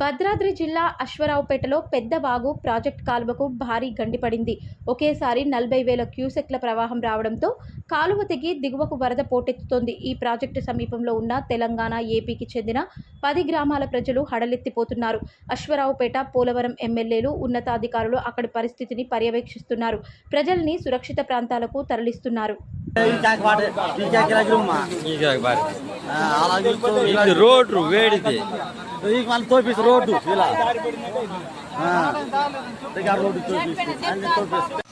భద్రాద్రి జిల్లా అశ్వరావుపేటలో పెద్ద వాగు ప్రాజెక్ట్ కాలువకు భారీ గండిపడింది ఒకేసారి నలభై వేల క్యూసెక్ల ప్రవాహం రావడంతో కాలువ తెగి దిగువకు వరద పోటెత్తుతోంది. ఈ ప్రాజెక్టు సమీపంలో ఉన్న తెలంగాణ ఏపీకి చెందిన పది గ్రామాల ప్రజలు హడలెత్తిపోతున్నారు. అశ్వరావుపేట పోలవరం ఎమ్మెల్యేలు ఉన్నతాధికారులు అక్కడి పరిస్థితిని పర్యవేక్షిస్తున్నారు. ప్రజల్ని సురక్షిత ప్రాంతాలకు తరలిస్తున్నారు. రోడ్డు వేడితే ಈಗ ಮನೆ ತೋಪಿಸ್ ರೋಡು ಇಲ್ಲ ಹಾಂ ರೋಡು ತೋಪಿಸ್ ಹಂಗೆ ತೋಪಿಸ್